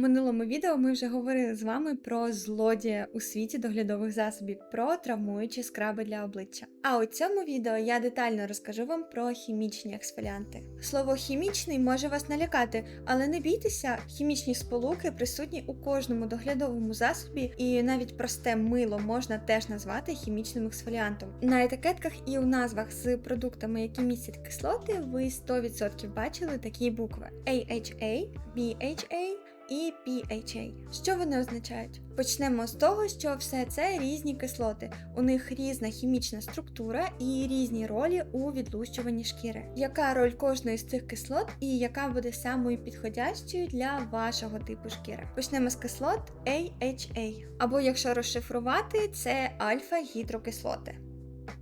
минулому відео ми вже говорили з вами про злодія у світі доглядових засобів, про травмуючі скраби для обличчя. А у цьому відео я детально розкажу вам про хімічні ексфоліанти. Слово хімічний може вас налякати, але не бійтеся, хімічні сполуки присутні у кожному доглядовому засобі, і навіть просте мило можна теж назвати хімічним ексфоліантом. На етикетках і у назвах з продуктами, які містять кислоти, ви 100% бачили такі букви AHA, BHA і PHA. Що вони означають? Почнемо з того, що все це різні кислоти. У них різна хімічна структура і різні ролі у відлущуванні шкіри. Яка роль кожної з цих кислот і яка буде самою підходящою для вашого типу шкіри? Почнемо з кислот AHA. Або якщо розшифрувати, це альфа-гідрокислоти.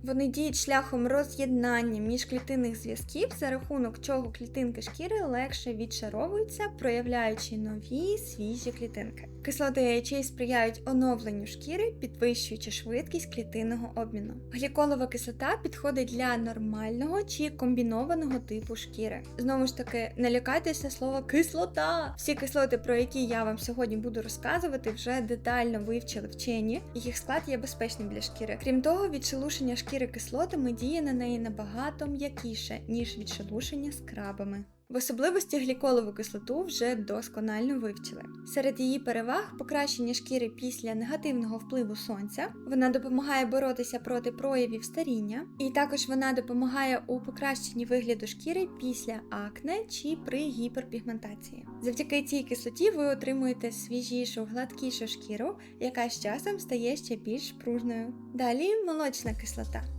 Вони діють шляхом роз'єднання міжклітинних зв'язків, за рахунок чого клітинки шкіри легше відшаровуються, проявляючи нові свіжі клітинки. Кислоти AHA сприяють оновленню шкіри, підвищуючи швидкість клітинного обміну. Гліколова кислота підходить для нормального чи комбінованого типу шкіри. Знову ж таки, не лякайтеся слова кислота. Всі кислоти, про які я вам сьогодні буду розказувати, вже детально вивчили вчені, їх склад є безпечним для шкіри. Крім того, відшелушення шкіри кислотами діє на неї набагато м'якіше, ніж відшелушення скрабами. В особливості гліколову кислоту вже досконально вивчили. Серед її переваг покращення шкіри після негативного впливу сонця, вона допомагає боротися проти проявів старіння, і також вона допомагає у покращенні вигляду шкіри після акне чи при гіперпігментації. Завдяки цій кислоті ви отримуєте свіжішу, гладкішу шкіру, яка з часом стає ще більш пружною. Далі молочна кислота.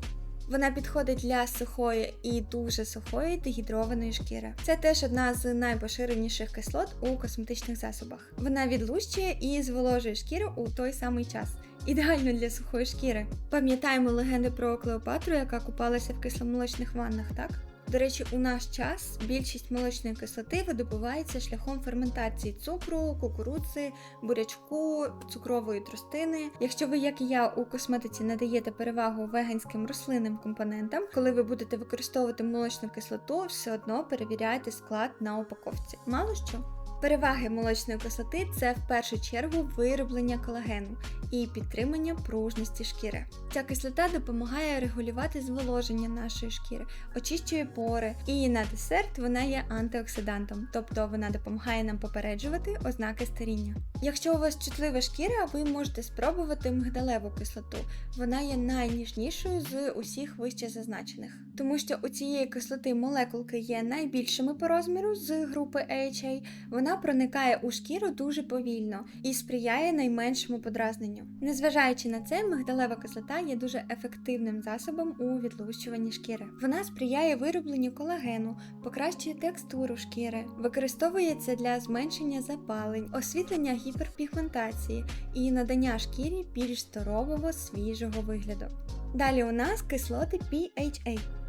Вона підходить для сухої і дуже сухої дегідрованої шкіри. Це теж одна з найпоширеніших кислот у косметичних засобах. Вона відлущує і зволожує шкіру у той самий час. Ідеально для сухої шкіри. Пам'ятаємо легенди про Клеопатру, яка купалася в кисломолочних ваннах, так? До речі, у наш час більшість молочної кислоти видобувається шляхом ферментації цукру, кукурудзи, бурячку, цукрової тростини. Якщо ви, як і я, у косметиці надаєте перевагу веганським рослинним компонентам, коли ви будете використовувати молочну кислоту, все одно перевіряйте склад на упаковці. Мало що. Переваги молочної кислоти це в першу чергу вироблення колагену і підтримання пружності шкіри. Ця кислота допомагає регулювати зволоження нашої шкіри, очищує пори, і на десерт вона є антиоксидантом, тобто вона допомагає нам попереджувати ознаки старіння. Якщо у вас чутлива шкіра, ви можете спробувати мигдалеву кислоту. Вона є найніжнішою з усіх вище зазначених, тому що у цієї кислоти молекулки є найбільшими по розміру з групи AHA, вона проникає у шкіру дуже повільно і сприяє найменшому подразненню. Незважаючи на це, мигдалева кислота є дуже ефективним засобом у відлущуванні шкіри. Вона сприяє виробленню колагену, покращує текстуру шкіри, використовується для зменшення запалень, освітлення гіперпігментації і надання шкірі більш здорового свіжого вигляду. Далі у нас кислоти PHA.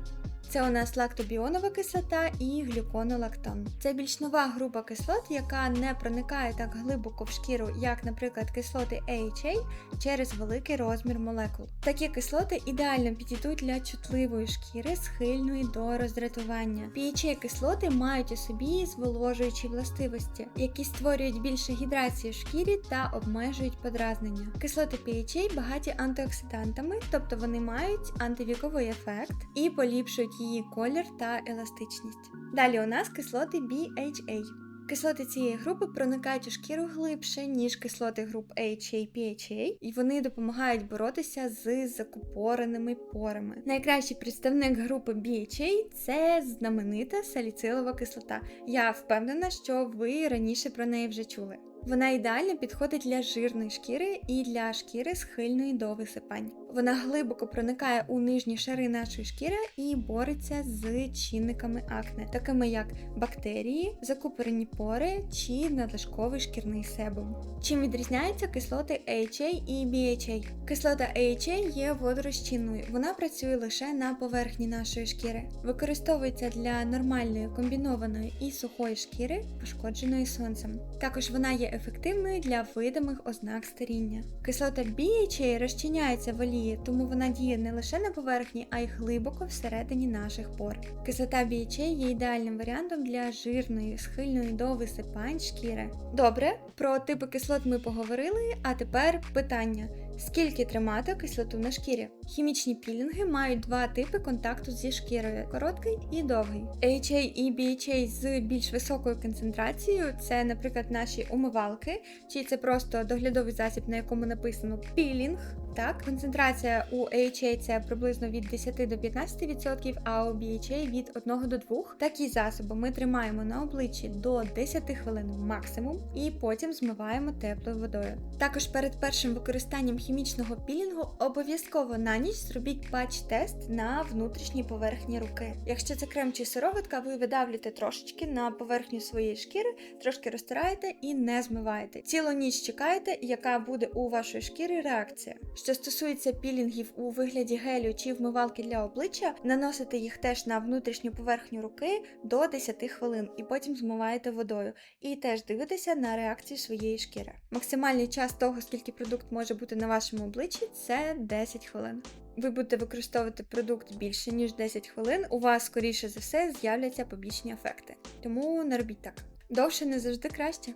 Це у нас лактобіонова кислота і глюконолактон. Це більш нова група кислот, яка не проникає так глибоко в шкіру, як, наприклад, кислоти AHA через великий розмір молекул. Такі кислоти ідеально підійдуть для чутливої шкіри, схильної до роздратування. PHA кислоти мають у собі зволожуючі властивості, які створюють більше гідрації в шкірі та обмежують подразнення. Кислоти PHA багаті антиоксидантами, тобто вони мають антивіковий ефект і поліпшують її колір та еластичність. Далі у нас кислоти BHA. Кислоти цієї групи проникають у шкіру глибше, ніж кислоти груп AHA і PHA, і вони допомагають боротися з закупореними порами. Найкращий представник групи BHA це знаменита саліцилова кислота. Я впевнена, що ви раніше про неї вже чули. Вона ідеально підходить для жирної шкіри і для шкіри схильної до висипань. Вона глибоко проникає у нижні шари нашої шкіри і бореться з чинниками акне, такими як бактерії, закупорені пори чи надлишковий шкірний себум. Чим відрізняються кислоти AHA і BHA? Кислота AHA є водорозчинною, вона працює лише на поверхні нашої шкіри, використовується для нормальної комбінованої і сухої шкіри, пошкодженої сонцем. Також вона є ефективною для видимих ознак старіння. Кислота BHA розчиняється в олії, тому вона діє не лише на поверхні, а й глибоко всередині наших пор. Кислота BHA є ідеальним варіантом для жирної, схильної до висипань шкіри. Добре, про типи кислот ми поговорили, а тепер питання. Скільки тримати кислоту на шкірі? Хімічні пілінги мають два типи контакту зі шкірою короткий і довгий. HA і BHA з більш високою концентрацією це, наприклад, наші умивалки, чи це просто доглядовий засіб, на якому написано пілінг. Так, концентрація у AHA це приблизно від 10 до 15%, а у BHA від 1 до 2. Такі засоби ми тримаємо на обличчі до 10 хвилин максимум і потім змиваємо теплою водою. Також перед першим використанням хімічного пілінгу обов'язково на ніч зробіть патч-тест на внутрішній поверхні руки. Якщо це крем чи сироватка, ви видавлюєте трошечки на поверхню своєї шкіри, трошки розтираєте і не змиваєте. Цілу ніч чекаєте, яка буде у вашої шкіри реакція. Що стосується пілінгів у вигляді гелю чи вмивалки для обличчя, наносите їх теж на внутрішню поверхню руки до 10 хвилин і потім змиваєте водою. І теж дивитеся на реакцію своєї шкіри. Максимальний час того, скільки продукт може бути на вашому обличчі, це 10 хвилин. Ви будете використовувати продукт більше ніж 10 хвилин, у вас скоріше за все з'являться побічні ефекти. Тому не робіть так. Довше не завжди краще.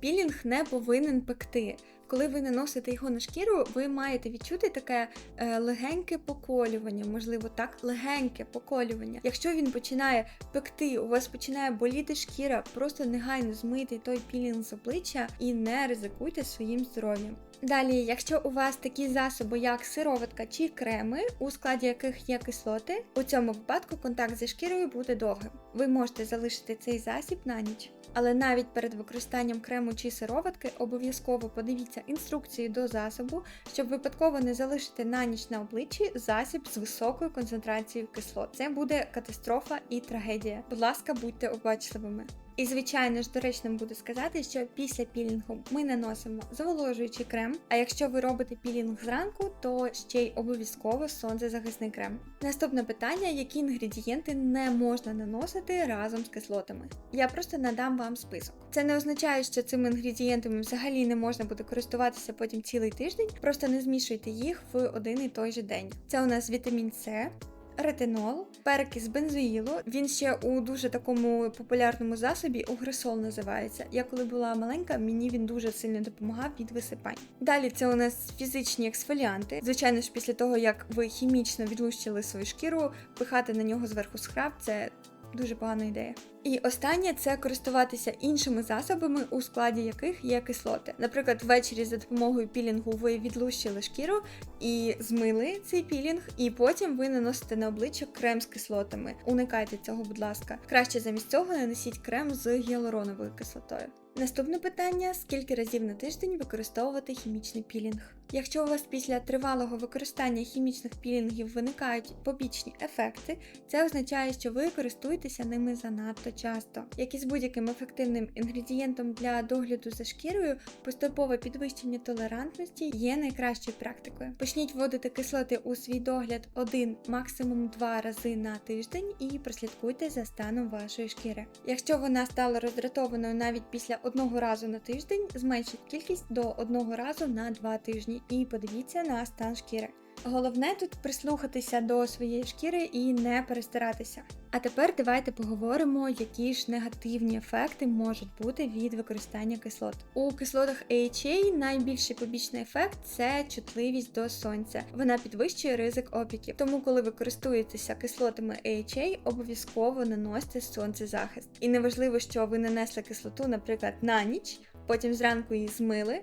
Пілінг не повинен пекти. Коли ви наносите його на шкіру, ви маєте відчути таке е, легеньке поколювання, можливо, так, легеньке поколювання. Якщо він починає пекти, у вас починає боліти шкіра, просто негайно змийте той пілінг з обличчя і не ризикуйте своїм здоров'ям. Далі, якщо у вас такі засоби, як сироватка чи креми, у складі яких є кислоти, у цьому випадку контакт зі шкірою буде довгим. Ви можете залишити цей засіб на ніч. Але навіть перед використанням крему чи сироватки обов'язково подивіться інструкції до засобу, щоб випадково не залишити на ніч на обличчі засіб з високою концентрацією кислот. Це буде катастрофа і трагедія. Будь ласка, будьте обачливими. І, звичайно ж, доречним буде сказати, що після пілінгу ми наносимо зволожуючий крем. А якщо ви робите пілінг зранку, то ще й обов'язково сонцезахисний крем. Наступне питання: які інгредієнти не можна наносити разом з кислотами? Я просто надам вам список. Це не означає, що цими інгредієнтами взагалі не можна буде користуватися потім цілий тиждень, просто не змішуйте їх в один і той же день. Це у нас вітамін С ретинол, перекис бензоїлу. Він ще у дуже такому популярному засобі угресол називається. Я коли була маленька, мені він дуже сильно допомагав від висипань. Далі це у нас фізичні ексфоліанти. Звичайно ж, після того як ви хімічно відлущили свою шкіру, пихати на нього зверху скраб це дуже погана ідея. І останнє це користуватися іншими засобами, у складі яких є кислоти. Наприклад, ввечері за допомогою пілінгу ви відлущили шкіру і змили цей пілінг, і потім ви наносите на обличчя крем з кислотами. Уникайте цього, будь ласка. Краще замість цього нанесіть крем з гіалуроновою кислотою. Наступне питання: скільки разів на тиждень використовувати хімічний пілінг? Якщо у вас після тривалого використання хімічних пілінгів виникають побічні ефекти, це означає, що ви користуєтеся ними занадто часто. Як і з будь-яким ефективним інгредієнтом для догляду за шкірою, поступове підвищення толерантності є найкращою практикою. Почніть вводити кислоти у свій догляд один, максимум два рази на тиждень і прослідкуйте за станом вашої шкіри. Якщо вона стала роздратованою навіть після одного разу на тиждень, зменшіть кількість до одного разу на два тижні і подивіться на стан шкіри. Головне тут прислухатися до своєї шкіри і не перестаратися. А тепер давайте поговоримо, які ж негативні ефекти можуть бути від використання кислот. У кислотах AHA найбільший побічний ефект це чутливість до сонця. Вона підвищує ризик опіків. Тому, коли ви користуєтеся кислотами AHA, обов'язково наносьте сонцезахист. І неважливо, що ви нанесли кислоту, наприклад, на ніч, потім зранку її змили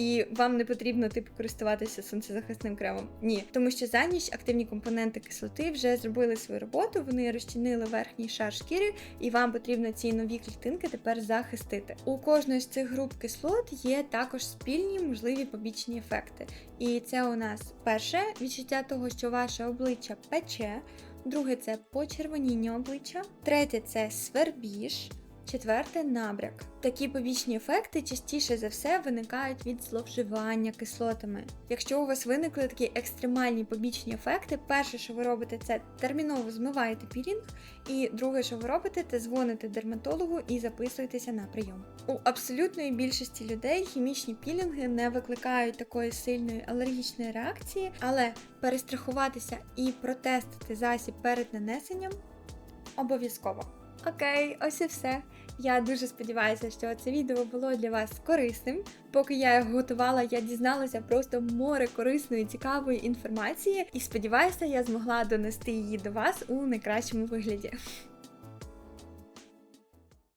і вам не потрібно типу користуватися сонцезахисним кремом. Ні, тому що за ніч активні компоненти кислоти вже зробили свою роботу, вони розчинили верхній шар шкіри, і вам потрібно ці нові клітинки тепер захистити. У кожної з цих груп кислот є також спільні можливі побічні ефекти. І це у нас перше відчуття того, що ваше обличчя пече. Друге це почервоніння обличчя, третє це свербіж, Четверте набряк. Такі побічні ефекти частіше за все виникають від зловживання кислотами. Якщо у вас виникли такі екстремальні побічні ефекти, перше, що ви робите, це терміново змиваєте пілінг, і друге, що ви робите, це дзвоните дерматологу і записуєтеся на прийом. У абсолютної більшості людей хімічні пілінги не викликають такої сильної алергічної реакції, але перестрахуватися і протестити засіб перед нанесенням обов'язково. Окей, ось і все. Я дуже сподіваюся, що це відео було для вас корисним. Поки я його готувала, я дізналася просто море корисної, цікавої інформації, і сподіваюся, я змогла донести її до вас у найкращому вигляді.